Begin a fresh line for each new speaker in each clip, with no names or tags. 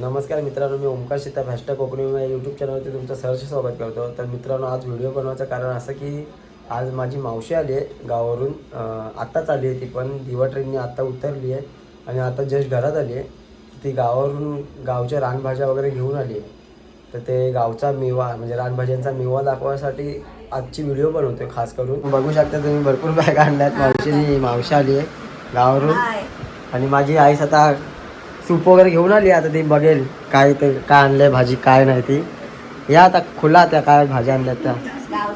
नमस्कार मित्रांनो मी ओमकार सीताप हॅशटॅग कोकणी या यूट्यूब चॅनलवरती तुमचं सहर्ष स्वागत करतो. तर मित्रांनो आज व्हिडिओ बनवायचं कारण असं की आज माझी मावशी आली आहे गावावरून. आत्ताच आली आहे ती पण. दिवा ट्रेनने आत्ता उतरली आहे आणि आता जस्ट घरात आली आहे. ती गावावरून गावच्या रानभाज्या वगैरे घेऊन आली आहे. तर ते गावचा मेवा म्हणजे रानभाज्यांचा मेवा दाखवण्यासाठी आजची व्हिडिओ बनवतोय खास करून. बघू शकता तुम्ही भरपूर बॅग आणल्यात. मावशीनी मावशी आली आहे गावावरून. आणि माझी आई आता सूप वगैरे घेऊन आली आता ती बघेल काय ते काय आणलंय भाजी काय नाही ती. या आता खुला त्या काय भाज्या आणल्यात त्या.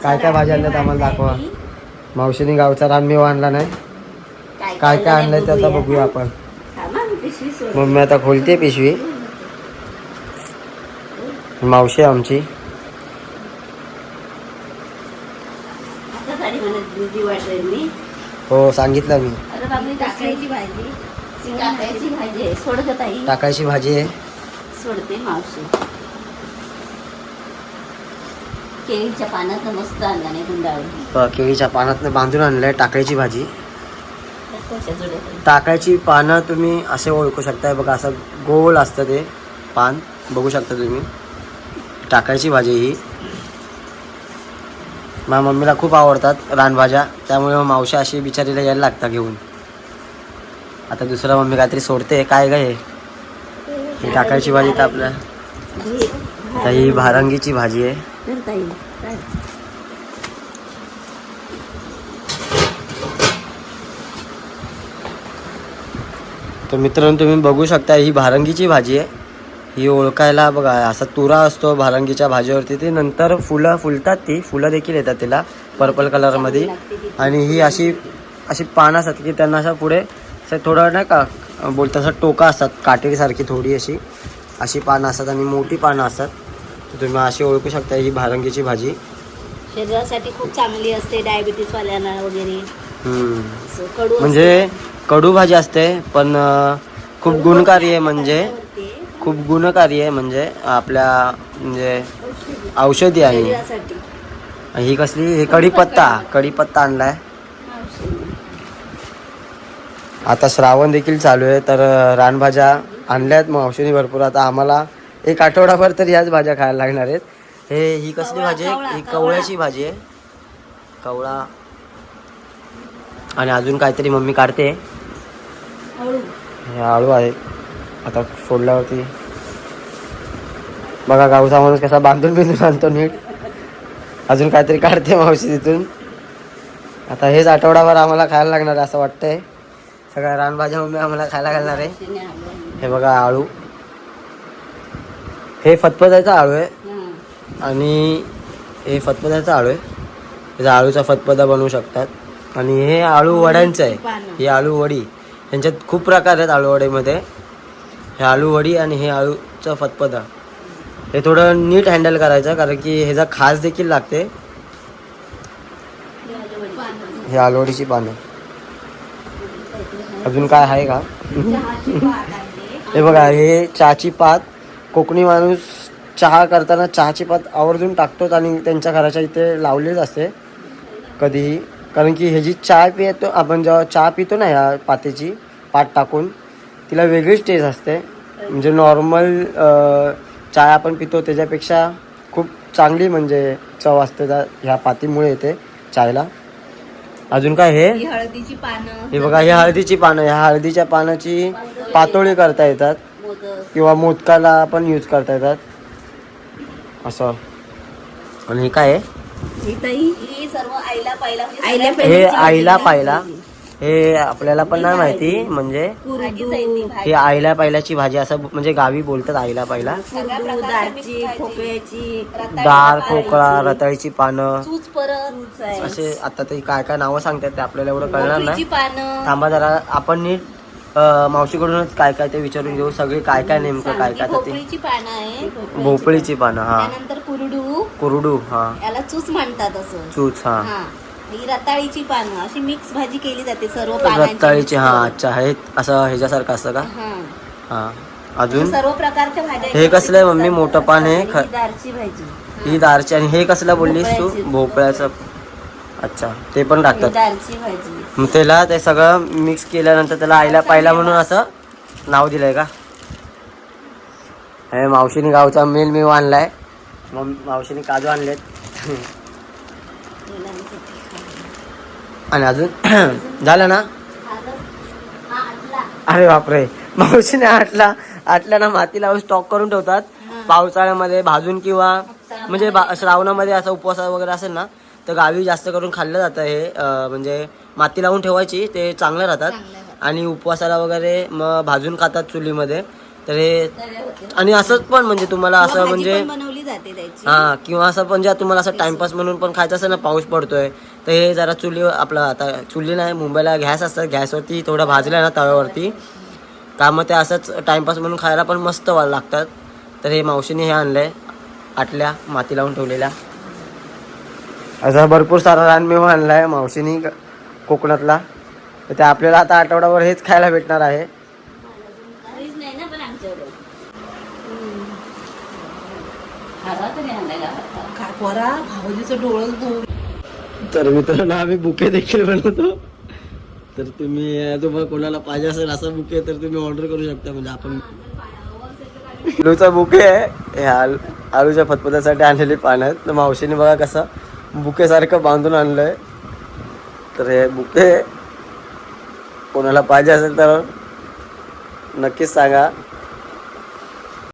काय काय भाज्या आणल्यात आम्हाला दाखवा. मावशीने गावचा रानमेवा आणला नाही. काय काय आणलंय ते आता बघूया आपण. मम्मी आता खोलते पिशवी. मावशी आमची. हो सांगितलं मी.
टाकायची भाजी आहे सोड ग ताई.
टाकायची भाजी आहे.
सोडते मावशी. केळीच्या पानात मस्त गुंडाळून
केळीच्या पानातनं बांधून आणलंय टाकायची भाजी. टाकायची पानं तुम्ही असे ओळखू शकताय. बघा असं गोल असतं ते पान. बघू शकता तुम्ही. टाकायची भाजी ही. माझ्या मम्मीला खूप आवडतात रानभाज्या. त्यामुळे मावशी अशी बिचारीला यायला लागतात घेऊन. आता दुसरा मम्मी काहीतरी सोडते. काय काय ही? टाकायची भाजी तर आपल्या आता ही भारंगीची भाजी आहे.
तर
मित्रांनो तुम्ही बघू शकता ही भारंगीची भाजी आहे. ही ओळखायला बघा असा तुरा असतो भारंगीच्या भाजीवरती. ती नंतर फुलं फुलतात ती. फुलं देखील येतात तिला पर्पल कलरमध्ये आणि ही अशी अशी पानं असतात की त्यांना असं पुढे असं थोडं नाही का बोलतात असं टोका असतात काटेरीसारखी थोडी अशी. अशी पानं असतात आणि मोठी पानं असतात. तर तुम्ही अशी ओळखू शकता ही भारंगीची भाजी.
शरीरासाठी खूप चांगली असते डायबिटीस वाल्यांना वगैरे.
हम्म.
असं कडू
म्हणजे कडू भाजी असते पण खूप गुणकारी आहे म्हणजे खूप गुणकारी आहे म्हणजे आपल्या म्हणजे औषधी आहे.
शरीरासाठी.
ही कसली हे कढीपत्ता कढीपत्ता आणलाय. आता श्रावण देखील चालू आहे तर रानभाज्या आणल्यात. मग औषधी भरपूर. आता आम्हाला एक आठवडाभर तर ह्याच भाज्या खायला लागणार आहेत. हे ही कसली भाजी आहे? ही कवळ्याची भाजी आहे. कवळा. आणि अजून काहीतरी मम्मी काढते. हे आळू आहे. आता सोडल्यावरती. बघा गावचा माणूस कसा बांधून बिंदून आणतो नीट. अजून काहीतरी काढते मावशी तिथून आता हेच आठवडाभर आम्हाला खायला लागणार आहे असं वाटतंय. सगळ्या रानभाज्या मम्मी आम्हाला खायला घालणार आहे. हे बघा आळू. हे फतफदायचा आळू आहे. आणि हे फतफदायचा आळू आहे. त्याचा आळूचा फतफदा बनवू शकतात. आणि हे आळू वड्यांचं आहे. ही आळू वडी. यांच्यात खूप प्रकार आहेत आळू वडीमध्ये. हे आळू वडी आणि हे आळूचा फतफदा हे थोडं नीट हँडल करायचं कारण की ह्याचा खास देखील लागते. हे आलूवडीची पानं. अजून काय आहे का? हे बघा हे चहाची पात कोकणी माणूस चहा करताना चहाची पात आवर्जून टाकतोच आणि त्यांच्या घराच्या इथे लावलेच असते कधीही. कारण की ह्याची चहा पितो आपण जेव्हा चहा पितो ना ह्या पातेची पात टाकून तिला वेगळीच टेस्ट असते. म्हणजे नॉर्मल चहा आपण पितो त्याच्यापेक्षा खूप चांगली म्हणजे चव असते त्या ह्या पातीमुळे येते चायला अजून काय हे?
ही हळदीची पानं.
हे बघा ही हळदीची पानं. ह्या हळदीच्या पानाची पातोळी करता येतात.
मोदक
किंवा मोदकाला पण यूज करता येतात. असं. आणि हे काय आहे
ही ताई ही सर्व आईला पाहिला. आईला
हे आईला पाहिला. हे आपल्याला पण नाही माहिती म्हणजे हे आईला पाहिल्याची भाजी असं म्हणजे गावी बोलतात आईला पाहिला. दार खोकळा रताळीची पानं. असे आता ते काय काय नावं सांगतात ते आपल्याला एवढं कळणार नाही. थांबा जरा आपण नीट मावशीकडूनच काय काय ते विचारून घेऊ सगळे काय काय नेमकं काय काय तर ते.
भोपळीची पानं आहे
भोपळीची पानं. हा.
कुरडू.
कुरडू हा.
चूच म्हणतात असं.
चूच हा.
हा ही रताळीची पानं अशी मिक्स भाजी केली जाते सर्व पानांची.
रताळीची हा. अच्छा हे असं ह्याच्यासारखं असतं का?
हा.
हा अजून?
सर्व प्रकारच्या भाज्या
हे कसलं आहे मम्मी? मोठं पान आहे ख-
ही दारची भाजी.
ही. दारची आणि हे कसलं बोललीस तू?
भोपळ्याची.
भोपळ्याचं. अच्छा ते पण
ही
टाकतात.
दारची भाजी.
मग त्याला ते सगळं मिक्स केल्यानंतर त्याला आईला पाहिला म्हणून असं नाव दिलंय का? हे मावशीने गावचा मेल मेव आणलाय. मग मावशीने काजू आणलेत. आणि अजून? झालं ना. अरे बापरे. मावशीने आटला आटला ना माती लावून स्टॉक करून ठेवतात. पावसाळ्यामध्ये भाजून किंवा म्हणजे श्रावणामध्ये असं उपवास वगैरे असेल ना तर गावी जास्त करून खाल्लं जातं हे म्हणजे माती लावून ठेवायची ते चांगलं राहतात. आणि उपवासाला वगैरे मग भाजून खातात चुलीमध्ये. तर हे. आणि असंच पण म्हणजे तुम्हाला असं म्हणजे
जाते त्याची.
हा किंवा असं पण ज्या तुम्हाला असं टाइमपास म्हणून पण खायचं असेल ना पाऊस पडतोय तर हे जरा चुली आपलं आता चुली नाही मुंबईला गॅस असतात गॅसवरती थोडं भाजलं ना तव्यावरती. का मग ते असंच टाइमपास म्हणून खायला पण मस्त व्हायला लागतात. तर हे मावशीने हे आणलंय आटल्या माती लावून ठेवलेल्या. असा भरपूर सारा रानमेव आणलाय आहे मावशीनी कोकणातला. तर ते आपल्याला आता आठवड्यावर हेच खायला भेटणार आहे
काहीच नाही ना पण आमच्याकडे हवा तरी आणायला हवा.
काय पोरा भाऊजीचं डोळं बघ
तर मित्रांनो आम्ही बुके देखील बनवतो. तर तुम्ही तुम्हाला कोणाला पाहिजे असेल असं बुके तर तुम्ही ऑर्डर करू शकता. म्हणजे आपण आलूचा बुके आहे. हे आलू आलूच्या फतफत्यासाठी आणलेली पानं आहेत. तर मावशीने बघा कसं बुके सारखं बांधून आणलंय. तर हे बुके कोणाला पाहिजे असेल तर नक्कीच सांगा.